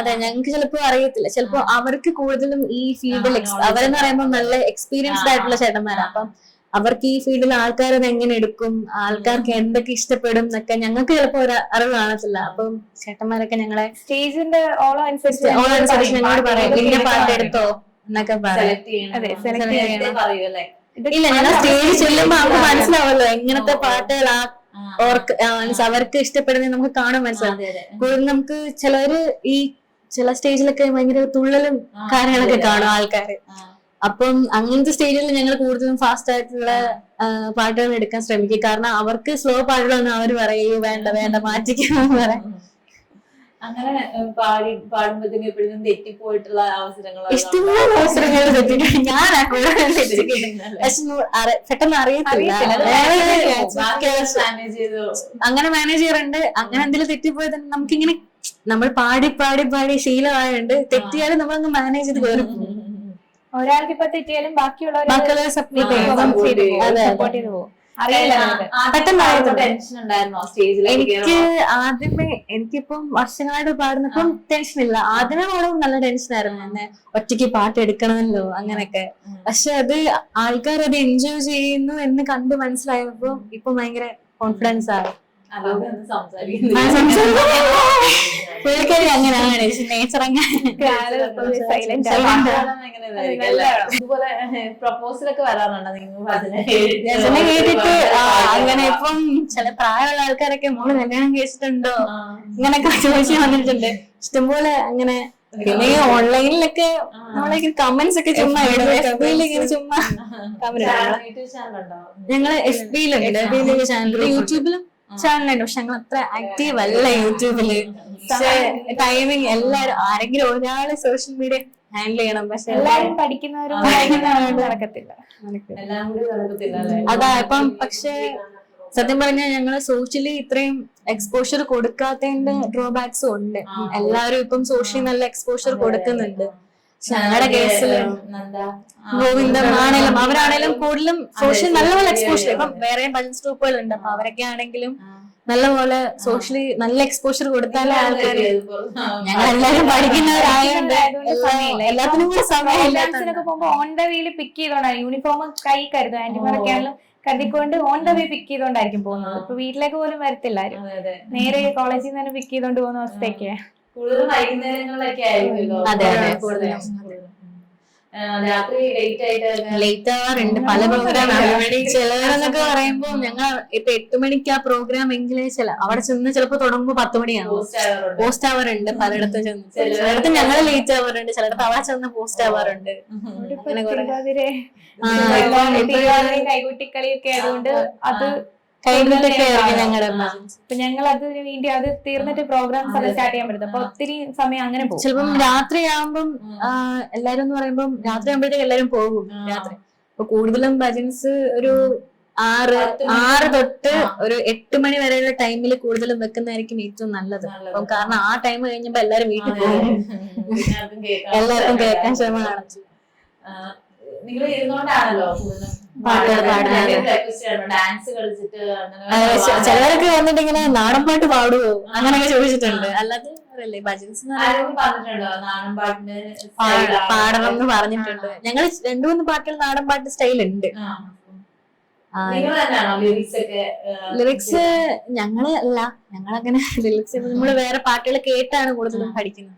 അതെ ഞങ്ങൾക്ക് ചിലപ്പോ അറിയത്തില്ല. ചിലപ്പോ അവർക്ക് കൂടുതലും ഈ ഫീൽഡിൽ അവരെന്ന് പറയുമ്പോൾ നല്ല എക്സ്പീരിയൻസ്ഡ് ആയിട്ടുള്ള ചേട്ടന്മാരാണ് അപ്പം അവർക്ക് ഈ ഫീൽഡിൽ ആൾക്കാർ അത് എങ്ങനെ എടുക്കും? ആൾക്കാർക്ക് എന്തൊക്കെ ഇഷ്ടപ്പെടും എന്നൊക്കെ ഞങ്ങൾക്ക് ചിലപ്പോ ഒരു അറിവ് കാണത്തില്ല അപ്പം ചേട്ടന്മാരൊക്കെ ഞങ്ങളെ സ്റ്റേജിന്റെ ഓളം അനുസരിച്ച് ഓരോ അനുസരിച്ച് ഞങ്ങളോട് പറയും. ഇന്ന പാട്ട് എടുത്തോ എന്നൊക്കെ പറയും. ഇല്ല ഞങ്ങൾ സ്റ്റേജ് ചെല്ലുമ്പോ അവർക്ക് മനസ്സിലാവല്ലോ എങ്ങനത്തെ. പാട്ടുകൾ ആ ഓർക്ക് അവർക്ക് ഇഷ്ടപ്പെടുന്നത് നമുക്ക് കാണാൻ മനസ്സിലാവും. കൂടുതൽ നമുക്ക് ചിലര് ഈ ചില സ്റ്റേജിലൊക്കെ ഭയങ്കര തുള്ളലും കാര്യങ്ങളൊക്കെ കാണും ആൾക്കാര്. അപ്പം അങ്ങനത്തെ സ്റ്റേജിൽ ഞങ്ങൾ കൂടുതലും ഫാസ്റ്റ് ആയിട്ടുള്ള പാട്ടുകൾ എടുക്കാൻ ശ്രമിക്കും. കാരണം അവർക്ക് സ്ലോ പാടുകളൊന്നും അവർ പറയൂ വേണ്ട വേണ്ട മാറ്റിക്കാന്ന് പറയാം. അങ്ങനെ പാടി പാടുമ്പോഴത്തേക്കും എപ്പോഴും തെറ്റിപ്പോയിട്ടുള്ള അവസരങ്ങൾ ഞാൻ പെട്ടെന്ന് അറിയത്തില്ല. അങ്ങനെ മാനേജ് ചെയ്യാറുണ്ട്. അങ്ങനെ എന്തെങ്കിലും തെറ്റിപ്പോയത് തന്നെ നമുക്കിങ്ങനെ നമ്മൾ പാടി പാടി പാടി ശീലമായുണ്ട് തെറ്റിയാലും നമ്മളങ്ങ് മാനേജ് ചെയ്ത് കയറി പോകും ഒരാൾക്ക് ഇപ്പൊ തെറ്റിയാലും ബാക്കിയുള്ളവർ ബാക്കിയുള്ളവരെ സപ്പോർട്ട് ചെയ്ത്. പോകും. എനിക്ക് ആദ്യമേ എനിക്കിപ്പം വർഷങ്ങളായിട്ട് പാടുന്നപ്പം ടെൻഷൻ ഇല്ല. ആദ്യമേ പാടുമ്പോൾ നല്ല ടെൻഷൻ ആയിരുന്നു. എന്നെ ഒറ്റയ്ക്ക് പാട്ട് എടുക്കണമല്ലോ അങ്ങനെയൊക്കെ. പക്ഷെ അത് ആൾക്കാർ അത് എൻജോയ് ചെയ്യുന്നു എന്ന് കണ്ട് മനസ്സിലായപ്പോ ഇപ്പൊ ഭയങ്കര കോൺഫിഡൻസ് ആയി പുള്ളിക്കാരി അങ്ങനെയാണ് നേച്ചർ ഇതുപോലെ വരാറുണ്ടോ കേട്ടിട്ട് അങ്ങനെ ഇപ്പം ചില പ്രായമുള്ള ആൾക്കാരൊക്കെ മോൾ കല്യാണം കഴിച്ചിട്ടുണ്ടോ? ഇങ്ങനൊക്കെ ചോദിച്ചു വന്നിട്ടുണ്ട്. ഇഷ്ടംപോലെ അങ്ങനെ പിന്നെ ഓൺലൈനിലൊക്കെ നമ്മളെ കമന്റ്സ് ഒക്കെ ചുമ്മാ ഇടും. എഫ് ബിയിൽ ഇങ്ങനെ ചുമ്മാ ഞങ്ങൾ എഫ് ബിയിലുണ്ട് ചാനൽ യൂട്യൂബിലും ചാനലുണ്ട് പക്ഷെ ഞങ്ങൾ അത്ര ആക്റ്റീവ് അല്ല യൂട്യൂബിൽ. പക്ഷെ ടൈമിങ് എല്ലാരും ആരെങ്കിലും ഒരാൾ സോഷ്യൽ മീഡിയ ഹാൻഡിൽ ചെയ്യണം. പക്ഷെ എല്ലാരും പഠിക്കുന്നവരും നടക്കത്തില്ല. അതാ ഇപ്പം പക്ഷെ സത്യം പറഞ്ഞാൽ ഞങ്ങൾ സോഷ്യലി ഇത്രയും എക്സ്പോഷർ കൊടുക്കാത്തതിന്റെ ഡ്രോബാക്സും ഉണ്ട്. എല്ലാവരും ഇപ്പം സോഷ്യലി നല്ല എക്സ്പോഷർ കൊടുക്കുന്നുണ്ട്. പക്ഷെ ഞങ്ങളുടെ കേസിൽ ഗോവിന്ദമാണേലും അവരാണേലും കൂടുതലും സോഷ്യൽ നല്ലപോലെ എക്സ്പോഷർ ഇപ്പം വേറെ ഭജൻ ഗ്രൂപ്പുകൾ ഉണ്ട് അപ്പൊ അവരൊക്കെ ആണെങ്കിലും നല്ലപോലെ സോഷ്യലി നല്ല എക്സ്പോഷർ കൊടുത്താലേ ആൾക്കാർ ഞങ്ങൾ എല്ലാരും പഠിക്കുന്നവരായതുകൊണ്ട് എല്ലാ- എല്ലാത്തിനും കൂടെ പോകുമ്പോ ഓൺ ദ വീൽ പിക്ക് ചെയ്തോണ്ടാണ് യൂണിഫോം കൈ കരുതും. ആന്റിമാരൊക്കെ ആണെങ്കിലും കരുതിക്കൊണ്ട് ഓൺ ദ വേ പിക്ക് ചെയ്തോണ്ടായിരിക്കും പോകുന്നത്. ഇപ്പൊ വീട്ടിലേക്ക് പോലും വരത്തില്ല ആരും. അതെ അതെ. നേരെ കോളേജിൽ നിന്ന് തന്നെ പിക്ക് ചെയ്തോണ്ട് പോകുന്ന അവസ്ഥയൊക്കെ കൂടുതലും വൈകുന്നേരങ്ങളിലൊക്കെ ആയിരിക്കുമല്ലോ. അതെ, അതെ, കൂടുതലും. ലേറ്റ് ആവാറുണ്ട്. പല പ്രോഗ്രാം ചിലവരെന്നൊക്കെ പറയുമ്പോ ഞങ്ങൾ ഇപ്പൊ എട്ട് മണിക്ക് ആ പ്രോഗ്രാം എങ്കിലേ ചില അവിടെ ചെന്ന് ചിലപ്പോ തുടങ്ങുമ്പോ പത്ത് മണിയാണ് പോസ്റ്റ് ആവാറുണ്ട്. പലയിടത്തും ചെന്ന്. ചിലയിടത്ത് ഞങ്ങൾ ലേറ്റ് ആവാറുണ്ട്. ചിലയിടത്ത് അവിടെ ചെന്ന് പോസ്റ്റ് ആവാറുണ്ട്. അങ്ങനെ കൈകുട്ടിക്കളിയൊക്കെ ആയതുകൊണ്ട് അത് കഴിഞ്ഞിട്ടൊക്കെ ഇപ്പൊ ഞങ്ങൾ അതിന് വേണ്ടി അത് തീർന്നിട്ട് പ്രോഗ്രാംസ് ഒക്കെ സ്റ്റാർട്ട് ചെയ്യാൻ പറ്റും. അപ്പൊ ഒത്തിരി സമയം അങ്ങനെ പോകും. ചിലപ്പം രാത്രി ആവുമ്പം എല്ലാരും എന്ന് പറയുമ്പം രാത്രി ആകുമ്പോഴത്തേക്ക് എല്ലാരും പോകും രാത്രി. അപ്പൊ കൂടുതലും ഭജൻസ് ഒരു ആറ് ആറ് തൊട്ട് ഒരു എട്ട് മണി വരെയുള്ള ടൈമിൽ കൂടുതലും വെക്കുന്നതായിരിക്കും ഏറ്റവും നല്ലത്. അപ്പം കാരണം ആ ടൈം കഴിഞ്ഞപ്പോ എല്ലാരും വീട്ടിൽ പോകും. എല്ലാവർക്കും കേൾക്കാം എല്ലാവർക്കും കേൾക്കാൻ ശ്രമം കാണും നിങ്ങൾ ഇരുന്നോണ്ടാണല്ലോ കൂടുതലും ചിലവരൊക്കെ വന്നിട്ട് ഇങ്ങനെ നാടൻ പാട്ട് പാടുവോ? അങ്ങനെയൊക്കെ ചോദിച്ചിട്ടുണ്ട്. അല്ലാതെ പാടണം എന്ന് പറഞ്ഞിട്ടുണ്ട്. ഞങ്ങൾ രണ്ടു മൂന്ന് പാട്ടിൽ നാടൻ പാട്ട് സ്റ്റൈൽ ഉണ്ട്. ലിറിക്സ് ഞങ്ങൾ അല്ല ഞങ്ങളങ്ങനെ ലിറിക്സ് നമ്മൾ വേറെ പാട്ടുകൾ കേട്ടാണ് കൂടുതലും പഠിക്കുന്നത്.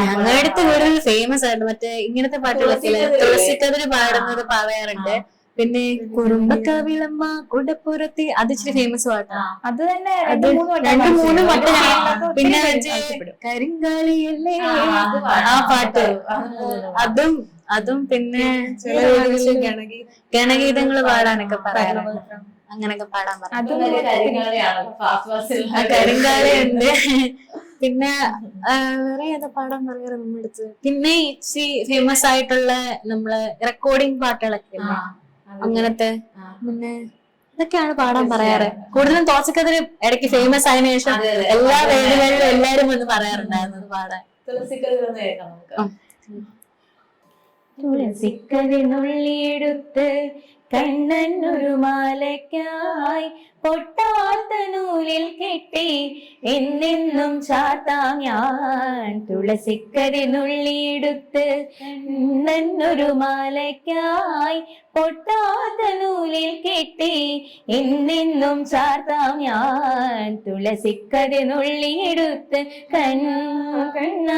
ഞങ്ങളുടെ അടുത്ത് കൂടുതൽ ഫേമസ് ആയിട്ട് മറ്റേ ഇങ്ങനത്തെ പാട്ടുകളൊക്കെ? തുളസിക്കതിര്. പാടുന്നത് പറയാറുണ്ട്. പിന്നെ കുടുംബക്കവിളമ്മ കുടപ്പുറത്തി അത് ഇച്ചിരി ഫേമസ് പാട്ടാണ് അത് തന്നെ രണ്ട് മൂന്ന് വട്ടം പിന്നെ കരിങ്കാളിയല്ലേ? ആ, പാട്ട്. അത്. അതും പിന്നെ ചില ഗണഗീതങ്ങൾ പാടാനൊക്കെ പറയാറുണ്ട്. അങ്ങനൊക്കെ പാടാൻ ആ കരിങ്കാലുണ്ട് പിന്നെ വേറെ ഏതാ പാടാൻ പറയാറ് നമ്മുടെ അടുത്ത് പിന്നെ ഇച്ചി ഫേമസ് ആയിട്ടുള്ള നമ്മൾ റെക്കോർഡിംഗ് പാട്ടുകളൊക്കെ? അങ്ങനത്തെ? പിന്നെ ഇതൊക്കെയാണ് പാടാൻ പറയാറ്. കൂടുതലും തോച്ചക്കതിര് ഇടയ്ക്ക് ഫേമസ് ആയതിനു ശേഷം. എല്ലാ വേദികളിലും എല്ലാരും വന്ന് പറയാറുണ്ടായിരുന്നു പാടാൻ. തുളസിക്കതിർ ഒന്ന് കേൾക്കാം നമുക്ക്. തുളസിക്കതിനുള്ളിയെടുത്ത് കണ്ണനൊരു മാലയ്ക്കായി പൊട്ടാത്ത നൂലിൽ കെട്ടി എന്നെന്നും ചാത്താം ഞാൻ. തുളസിക്കതിനുള്ളിയെടുത്ത് കണ്ണനൊരു മാലയ്ക്കായി പൊട്ടാത്ത നൂലിൽ കെട്ടി എന്നെന്നും ചാർത്താം ഞാൻ. തുളസിക്കരി നുള്ളിയെടുത്ത് കണ്ണ കണ്ണ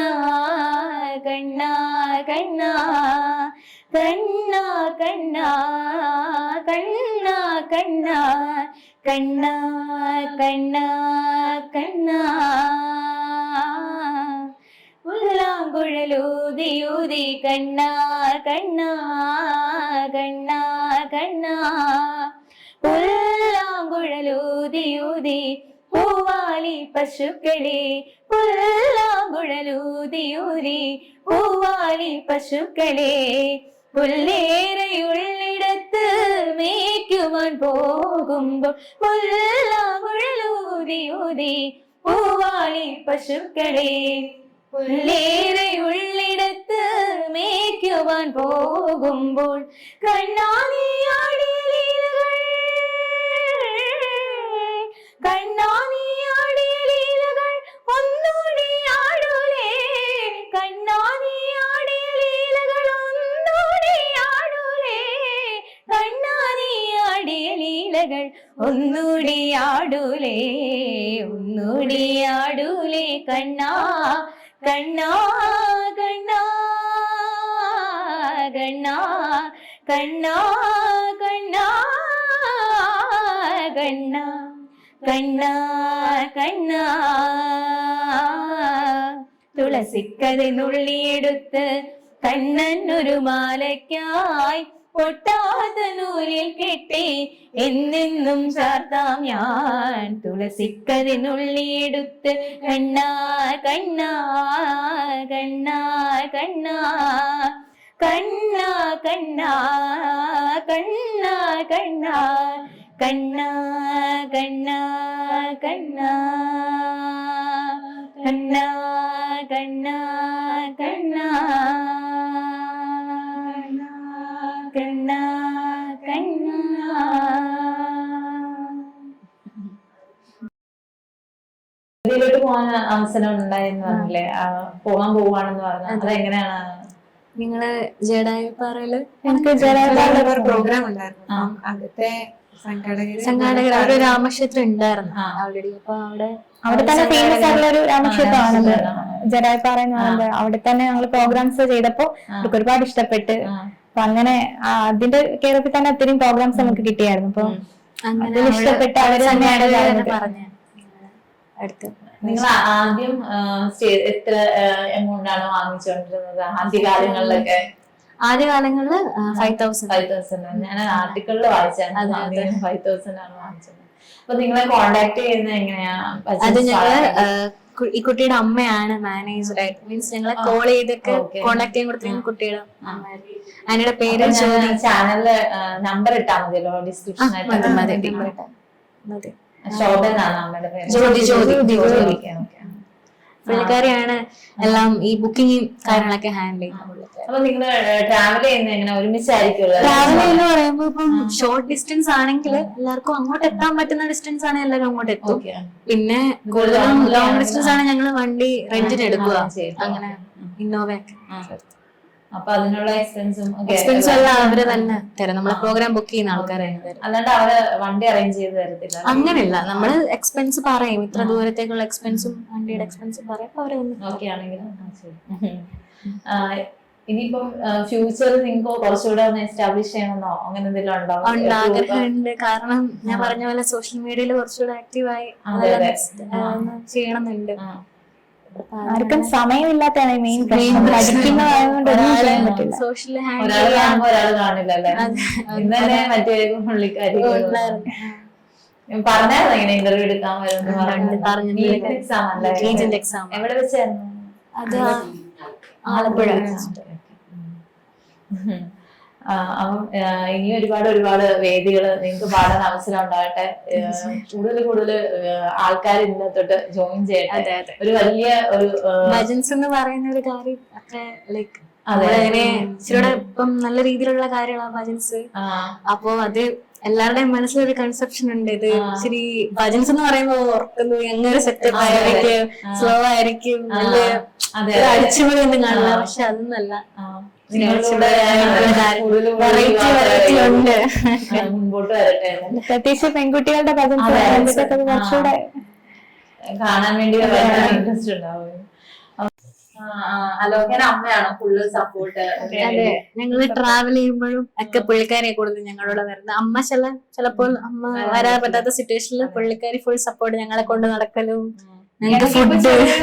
കണ്ണാ കണ്ണാ. കണ്ണാ കണ്ണാ കണ്ണാ കണ്ണാ കണ്ണാ കണ്ണ ഉള്ളാങ്കുഴലൂതിയൂതി കണ്ണാ കണ്ണാ കണ്ണാ കണ്ണാ. പുല്ലാങ്കുഴലൂതിയൂതി പൂവാലി പശുക്കളെ പുല്ലാങ്കുഴലൂതിയൂതി പൂവാലി പശുക്കളെ. പുല്ലേറെ ഉള്ളിടത്ത് മേയ്ക്കുവാൻ പോകുമ്പോൾ മുല്ലൂതി ഊതി പൂവാളി പശുക്കളെ പുല്ലേറെ ഉള്ളിടത്ത് മേയ്ക്കുവാൻ പോകുമ്പോൾ കണ്ണാടിയാടിയ കണ്ണാ ലീലകൾ ഒന്നുകൂടി ആടൂലേ കണ്ണാ കണ്ണാ കണ്ണാ കണ്ണാ കണ്ണാ കണ്ണാ കണ്ണാ കണ്ണാ കണ്ണാ. തുളസിക്കതിനുള്ളിയെടുത്ത് കണ്ണൻ ഒരു മാലയ്ക്കായി പൊട്ടാത്ത നൂലിൽ കെട്ടി എന്നെന്നും ചാർത്താം ഞാൻ. തുളസിക്കതി നുള്ളിയെടുത്ത് കണ്ണാ കണ്ണാ കണ്ണാ കണ്ണാ. കണ്ണാ കണ്ണാ കണ്ണാ കണ്ണാ. കണ്ണാ കണ്ണാ കണ്ണാ. കണ്ണാ കണ്ണാ കണ്ണാ. കണ്ണാ കണ്ണാ. ഇതിലോട്ട് പോകാൻ അവസരം ഉണ്ടായെന്ന് പറഞ്ഞില്ലേ? ആ, പോകാൻ പോവാണെന്ന് പറഞ്ഞു. അതെങ്ങനെയാണ് നിങ്ങൾ ജഡായുപ്പാറയിൽ? എനിക്ക് ഒരു പ്രോഗ്രാം ഉണ്ടായിരുന്നു. അവിടുത്തെ സംഘാടകർ അവിടെ ഒരു രാമക്ഷേത്രം ഉണ്ടായിരുന്നു. ഓൾറെഡി അപ്പൊ അവിടെ അവിടെ തന്നെ ഫേമസ് ആയിട്ടുള്ള ഒരു രാമക്ഷേത്രമാണത് രാമക്ഷേത്രം. ജരായപ്പാറ എന്ന് പറയുന്നത് അവിടെ തന്നെ ഞങ്ങൾ പ്രോഗ്രാംസ് ചെയ്തപ്പോ ഒരുപാട് ഇഷ്ടപ്പെട്ട്. അപ്പൊ അങ്ങനെ അതിന്റെ കേരളത്തിൽ തന്നെ ഒത്തിരി പ്രോഗ്രാംസ് നമുക്ക് കിട്ടിയായിരുന്നു. അപ്പൊ ഇഷ്ടപ്പെട്ട അവർ തന്നെയാണ് പറഞ്ഞു. അടുത്ത്. നിങ്ങൾ ആദ്യം എത്ര എമൗണ്ട് ആണ് വാങ്ങിച്ചുകൊണ്ടിരുന്നത് ആദ്യകാലങ്ങളിലൊക്കെ? ആദ്യകാലങ്ങളിൽ ഫൈവ് തൗസൻഡ് ഫൈവ് തൗസൻഡ് ഞാൻ ആർട്ടിക്കിളിൽ വായിച്ചായിരുന്നു അതെ. ഫൈവ് തൗസൻഡ് ആണ് വാങ്ങിച്ചത്. അപ്പൊ നിങ്ങളെ കോണ്ടാക്ട് ചെയ്യുന്നത് എങ്ങനെയാ? അത് ഞങ്ങൾ ഈ കുട്ടിയുടെ അമ്മയാണ് മാനേജർ. ആയിട്ട് മീൻസ് ഞങ്ങളെ കോൾ ചെയ്തൊക്കെ. കോണ്ടാക്ട് ചെയ്യാൻ കൊടുത്തിരുന്ന കുട്ടിയുടെ അതിന്റെ പേര് ചാനലിൽ നമ്പർ ഇട്ടാ മതിയല്ലോ ഡിസ്ക്രിപ്ഷൻ ജ്യോതി, ജ്യോതി, ജ്യോതി. പുള്ളിക്കാരിയാണ് എല്ലാം ഈ ബുക്കിംഗ് കാര്യങ്ങളൊക്കെ ഹാൻഡിൽ ചെയ്യുന്നത്. അപ്പൊ നിങ്ങൾ ട്രാവൽ ചെയ്യുന്നത് എങ്ങനെ ഒരുമിച്ചായിരിക്കും ട്രാവൽ എന്ന് പറയുമ്പോൾ ഇപ്പം ഷോർട്ട് ഡിസ്റ്റൻസ് ആണെങ്കിൽ എല്ലാവർക്കും അങ്ങോട്ട് എത്താൻ പറ്റുന്ന ഡിസ്റ്റൻസ് ആണ് എല്ലാവരും അങ്ങോട്ട് എത്തും പിന്നെ കൂടുതലും ലോങ് ഡിസ്റ്റൻസ് ആണ്. ഞങ്ങൾ വണ്ടി റെന്റിന് എടുക്കുക. അങ്ങനെ ഇന്നോവയൊക്കെ അപ്പൊ അതിനുള്ള എക്സ്പെൻസും എക്സ്പെൻസ് എല്ലാം അവർ തന്നെ തരും. നമ്മളെ പ്രോഗ്രാം ബുക്ക് ചെയ്യുന്ന ആൾക്കാരാണ് അല്ലാണ്ട് അവർ വണ്ടി അറേഞ്ച് ചെയ്ത് തരത്തില്ല. അങ്ങനെയല്ല. നമ്മൾ എക്സ്പെൻസ് പറയും. ഇത്ര ദൂരത്തേക്കുള്ള എക്സ്പെൻസും വണ്ടിയുടെ എക്സ്പെൻസും പറയും. അവർ തന്നെ ഓക്കെ ആണെങ്കിൽ ആ, ഇനിയിപ്പം ഫ്യൂച്ചറിൽ നിങ്ങൾക്ക് കുറച്ചുകൂടെ ഒന്ന് എസ്റ്റാബ്ലിഷ് ചെയ്യണമെന്നോ അങ്ങനെ എന്തെങ്കിലും ഉണ്ടോ? ഉണ്ട്. ആഗ്രഹമുണ്ട്. കാരണം ഞാൻ പറഞ്ഞ പോലെ സോഷ്യൽ മീഡിയയിൽ കുറച്ചുകൂടെ ആക്റ്റീവായി. ചെയ്യണമെന്നുണ്ട്. ആർക്കും സമയമില്ലാത്തതാണ് മെയിൻ Main പ്രശ്നം. പഠിക്കുന്നതായതുകൊണ്ട് ഒന്നും ചെയ്യാൻ പറ്റില്ല. സോഷ്യൽ ഹാൻഡിൽ ഒരാൾ കാണുമ്പോ മറ്റേ പുള്ളിക്കാരി പറഞ്ഞായിരുന്നു ഇങ്ങനെ ഇന്റർവ്യൂ എടുക്കാൻ. എക്സാം എവിടെ വെച്ചായിരുന്നു? അത് ആലപ്പുഴ. അപ്പം ഇനി ഒരുപാട് ഒരുപാട് വേദികൾ നിങ്ങൾക്ക് പാടാൻ അവസരം ഉണ്ടാകട്ടെ. കൂടുതൽ കൂടുതൽ ആൾക്കാർ ഇന്നത്തോട്ട് ജോയിൻ ചെയ്യട്ടെ. ഒരു വലിയ ഒരു ഭജൻസ് എന്ന് പറയുന്ന ഒരു കാര്യം അത്ര ലൈക്ക് അതെ. ഇപ്പം നല്ല രീതിയിലുള്ള കാര്യങ്ങളാണ് ഭജൻസ് അപ്പോ അത് എല്ലാവരുടെയും മനസ്സിലൊരു കൺസെപ്ഷൻ ഉണ്ട്. ഇത് ഇച്ചിരി ഭജൻസ് എന്ന് പറയുമ്പോൾ ഓർക്കുന്നു എങ്ങനെ സെറ്റപ്പ്. ആയിരിക്കും? സ്ലോ ആയിരിക്കും. നല്ല അടിച്ചുപൊളി ഒന്നും കാണില്ല ആ. പക്ഷെ അതൊന്നല്ല. മുമ്പോട്ട് വരട്ടെ. പ്രത്യേകിച്ച് പെൺകുട്ടികളുടെ. കുറച്ചുകൂടെ കാണാൻ വേണ്ടി ഇൻട്രസ്റ്റ് ഉണ്ടാവും. അലോകന അമ്മയാണോ ഫുള്ള് സപ്പോർട്ട് അതെ. ഞങ്ങൾ ട്രാവൽ ചെയ്യുമ്പോഴും ഒക്കെ പുള്ളിക്കാരെ കൂടുതൽ ഞങ്ങളോട് വരുന്നത്. അമ്മ ചില ചിലപ്പോൾ അമ്മ വരാൻ പറ്റാത്ത സിറ്റുവേഷനിൽ പുള്ളിക്കാരി ഫുൾ സപ്പോർട്ട് ഞങ്ങളെ കൊണ്ട് നടക്കലും ഞങ്ങൾക്ക് ഫുഡ്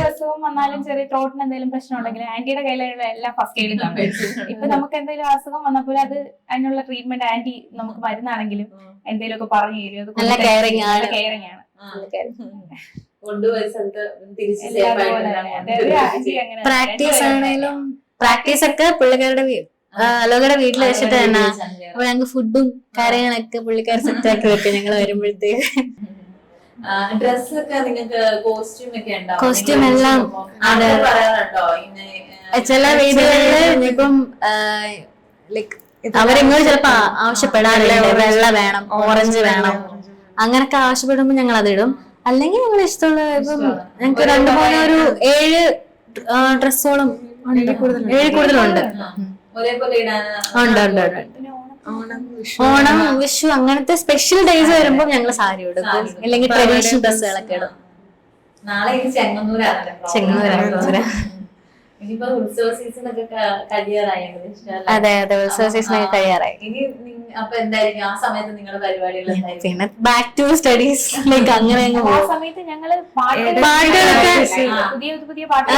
അസുഖം വന്നാലും ചെറിയ ത്രോട്ടിന് എന്തെങ്കിലും പ്രശ്നം ഉണ്ടെങ്കിൽ ആന്റിയുടെ കയ്യിലുള്ള എല്ലാം ഫസ്റ്റ് എയ്ഡ് കാണും ഇപ്പൊ നമുക്ക് എന്തെങ്കിലും അസുഖം വന്നപ്പോൾ അത് അതിനുള്ള ട്രീറ്റ്മെന്റ് ആന്റി നമുക്ക് മരുന്നാണെങ്കിലും എന്തെങ്കിലും ഒക്കെ പറഞ്ഞു തരും. നല്ല ആണ്. കെയറിങ് ആണ്. ആന്റി അങ്ങനെ പ്രാക്ടീസ് ആണെങ്കിലും പ്രാക്ടീസ് ഒക്കെ പുള്ളിക്കാരുടെ അലോകയുടെ വീട്ടിൽ വെച്ചിട്ട് തന്നെ. അപ്പൊ ഞങ്ങൾക്ക് ഫുഡും കാര്യങ്ങളൊക്കെ പുള്ളിക്കാർ സെറ്റ് ആക്കി വെക്കും ഞങ്ങൾ വരുമ്പോഴത്തേക്ക്. ഡ്രസ്സൊക്കെ നിങ്ങൾക്ക് കോസ്റ്റ്യൂം ഒക്കെ കോസ്റ്റ്യൂം എല്ലാം അതെ. പറയാറുണ്ടോ? ചില വീടുകളിൽ ഇനിയിപ്പം ലൈക് അവരെങ്ങോ ചിലപ്പോ ആവശ്യപ്പെടാറില്ല. വെള്ള വേണം. ഓറഞ്ച് വേണം. അങ്ങനൊക്കെ ആവശ്യപ്പെടുമ്പോൾ ഞങ്ങൾ അത് ഇടും. അല്ലെങ്കിൽ ഞങ്ങൾ ഇഷ്ടമുള്ള ഇപ്പം ഞങ്ങൾക്ക് രണ്ടു മൂന്ന് ഒരു ഏഴ് ഡ്രസ്സോളം ഏഴ് കൂടുതലുണ്ട്. ഉണ്ട് ഉണ്ട് ഉണ്ട്. ഓണം വിഷു അങ്ങനത്തെ സ്പെഷ്യൽ ഡേയ്സ് വരുമ്പോൾ ഞങ്ങൾ സാരി എടുക്കും അല്ലെങ്കിൽ ട്രഡീഷണൽ ഡ്രസ്സുകളൊക്കെ ഇടും. നാളെ ചെങ്ങന്നൂരാണ്. ചെങ്ങന്നൂരാണ്. അതെ അതെ ഉത്സവ സീസൺ ഒക്കെ കഴിയാറായി. ഇനി നിങ്ങ- എന്തായിരിക്കും? ആ സമയത്ത് നിങ്ങളുടെ പരിപാടികൾ എന്തായിരിക്കും? പിന്നെ ബാക്ക് ടു സ്റ്റഡീസ് ലൈക്ക് അങ്ങനെ ഞങ്ങൾ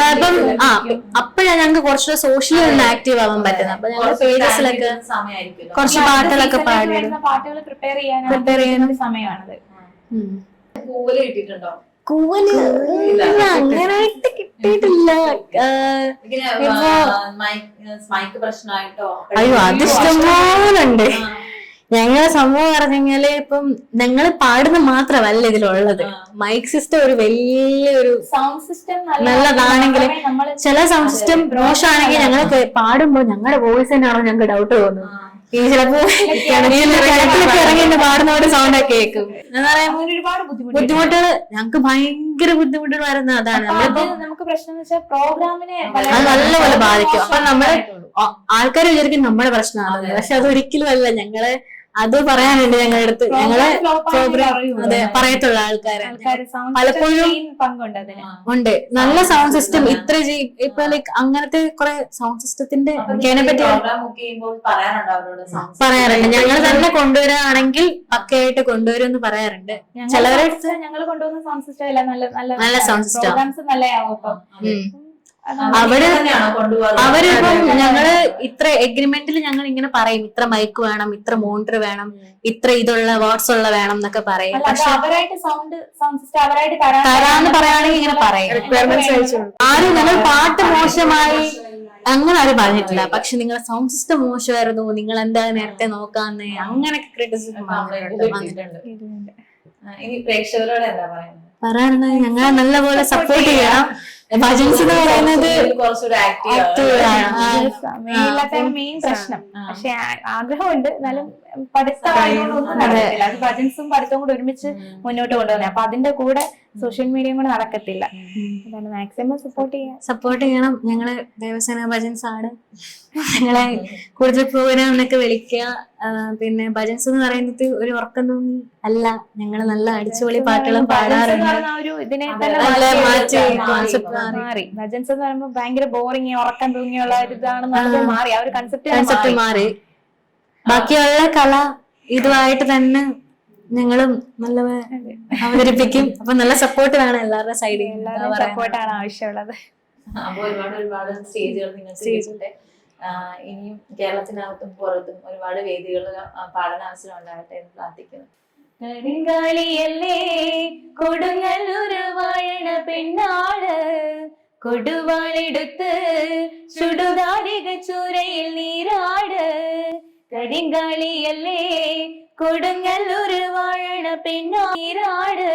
അപ്പം ആ അപ്പോഴാണ് ഞങ്ങൾക്ക് കുറച്ചുകൂടെ സോഷ്യലി ഒന്ന് ആക്റ്റീവ് ആവാൻ പറ്റുന്നത്. അപ്പൊ ഞങ്ങൾ കുറച്ച് പേജസിലൊക്കെ. കുറച്ച് പാട്ടുകളൊക്കെ പാടി പാട്ടുകൾ പ്രിപ്പയർ ചെയ്യാൻ പ്രിപ്പയർ ചെയ്യാൻ. സമയമാണത്. പൂവൽ കിട്ടിയിട്ടുണ്ടോ? കൂവൽ. അങ്ങനെ അങ്ങനായിട്ട് കിട്ടിയിട്ടില്ല. അയ്യോ അത് ഇഷ്ടംപോലുണ്ട്. ഞങ്ങളെ സംഭവം പറഞ്ഞാൽ ഇപ്പം ഞങ്ങൾ പാടുന്ന മാത്രമല്ല ഇതിലുള്ളത്. മൈക്ക് സിസ്റ്റം ഒരു വലിയൊരു സൗണ്ട് സിസ്റ്റം നല്ലതാണെങ്കിൽ ചില സൗണ്ട് സിസ്റ്റം മോശമാണെങ്കിൽ ഞങ്ങൾ പാടുമ്പോൾ ഞങ്ങളുടെ വോയിസ് തന്നെയാണോ ഞങ്ങൾക്ക് ഡൗട്ട് തോന്നും ഈ ചിലപ്പോ കിണറ്റിലൊക്കെ ഇറങ്ങി നിന്ന് പാടുന്ന സൗണ്ട് ഒക്കെ കേൾക്കും. ഒരുപാട് ബുദ്ധിമുട്ട് ബുദ്ധിമുട്ടുകൾ ഞങ്ങൾക്ക് ഭയങ്കര ബുദ്ധിമുട്ടുകൾ വരുന്ന അതാണ്. നമുക്ക് പ്രശ്നം പ്രോഗ്രാമിനെ നല്ലപോലെ ബാധിക്കും. അപ്പൊ നമ്മൾ ആൾക്കാർ വിചാരിക്കും നമ്മുടെ പ്രശ്നമാണ് പക്ഷെ അത് ഒരിക്കലും അല്ല. ഞങ്ങൾ അത് പറയാനുണ്ട് ഞങ്ങളുടെ അടുത്ത് ഞങ്ങളെ അതെ പറയത്തുള്ള ആൾക്കാരെ. പലപ്പോഴും ഉണ്ട്. നല്ല സൗണ്ട് സിസ്റ്റം ഇത്ര ഇപ്പൊ ലൈക്ക് അങ്ങനത്തെ കുറെ സൗണ്ട് സിസ്റ്റത്തിന്റെ പറ്റി പറയാറുണ്ടോ. ഞങ്ങൾ തന്നെ കൊണ്ടുവരാണെങ്കിൽ പക്കയായിട്ട് കൊണ്ടുവരും എന്ന് പറയാറുണ്ട്. ചിലവരെ ഞങ്ങൾ കൊണ്ടുവന്ന സൗണ്ട് സിസ്റ്റം നല്ല നല്ല നല്ല കൊണ്ടുപോകാറ്? അവരിപ്പം ഞങ്ങൾ ഇത്ര എഗ്രിമെന്റിൽ ഞങ്ങൾ ഇങ്ങനെ പറയും ഇത്ര മൈക്ക് വേണം ഇത്ര മോണിറ്റർ വേണം ഇത്ര ഇതുള്ള വാട്സ് ഉള്ള വേണം എന്നൊക്കെ പറയും. പക്ഷെ തരാന്ന് പറയുകയാണെങ്കിൽ ഇങ്ങനെ പറയും. ആരും ഞങ്ങൾ പാട്ട് മോശമായി അങ്ങനെ ആരും പറഞ്ഞിട്ടില്ല. പക്ഷെ നിങ്ങളെ സൗണ്ട് സിസ്റ്റം മോശമായിരുന്നു നിങ്ങൾ എന്താ നേരത്തെ നോക്കാന്ന് അങ്ങനെയൊക്കെ ക്രിറ്റിസിസം പറയാനുള്ളത് ഞങ്ങളെ നല്ലപോലെ സപ്പോർട്ട് ചെയ്യണം. ഭജൻസ് എന്ന് പറയുന്നത് ആക്റ്റീവ് ആണ്. മെയിൻ പ്രശ്നം. പക്ഷെ ആഗ്രഹമുണ്ട്. എന്നാലും പഠിത്തമായതുകൊണ്ടൊന്നും നടക്കത്തില്ല. അത് ഭജൻസും പഠിത്തവും കൂടെ ഒരുമിച്ച് മുന്നോട്ട് കൊണ്ടുപോകുന്നത് അപ്പൊ അതിന്റെ കൂടെ സോഷ്യൽ മീഡിയയും കൂടെ നടക്കത്തില്ല. അതാണ് മാക്സിമം സപ്പോർട്ട് ചെയ്യാം സപ്പോർട്ട് ചെയ്യണം. ഞങ്ങൾ ദേവസേന ഭജൻസ് ആണ്. ഞങ്ങളെ കൂടുതൽ പ്രോഗ്രാമിനൊക്കെ വിളിക്കുക. പിന്നെ ഭജൻസ് എന്ന് പറയുന്നത് ഒരു ഉറക്കം തോന്നി അല്ല. ഞങ്ങൾ നല്ല അടിച്ചുപൊളി പാട്ടുകളും പാടാറുണ്ട്. മാറി. ഭജൻസ് എന്ന് പറയുമ്പോൾ ഭയങ്കര ബോറിങ് ഉറക്കം തൂങ്ങിയുള്ള ഒരു ഇതാണ് മാറി. ആ ഒരു കൺസെപ്റ്റ് മാറി. ബാക്കിയുള്ള കല ഇതുമായിട്ട് തന്നെ ഞങ്ങളും നല്ല അവതരിപ്പിക്കും. അപ്പൊ നല്ല സപ്പോർട്ട് വേണം എല്ലാവരുടെ സൈഡിൽ സപ്പോർട്ടാണ് ആവശ്യമുള്ളത്. അപ്പൊ ഒരുപാട് ഒരുപാട് സ്റ്റേജുകൾ നിങ്ങൾക്ക് ഇനിയും കേരളത്തിനകത്തും പുറത്തും ഒരുപാട് വേദികളിൽ പാടാൻ അവസരം ഉണ്ടാകട്ടെ എന്ന് പ്രാർത്ഥിക്കുന്നു. കരിങ്കാളിയല്ലേ കൊടുങ്ങല്ലൂര് വാഴണ പെണ്ണാൾ. കൊടുവാളെടുത്ത് ചുടുകാലിക ചൂരയിൽ നീരാട്. കരിങ്കാളിയല്ലേ കൊടുങ്ങല്ലൂര് വാഴണ പെണ്ണാ നീരാട്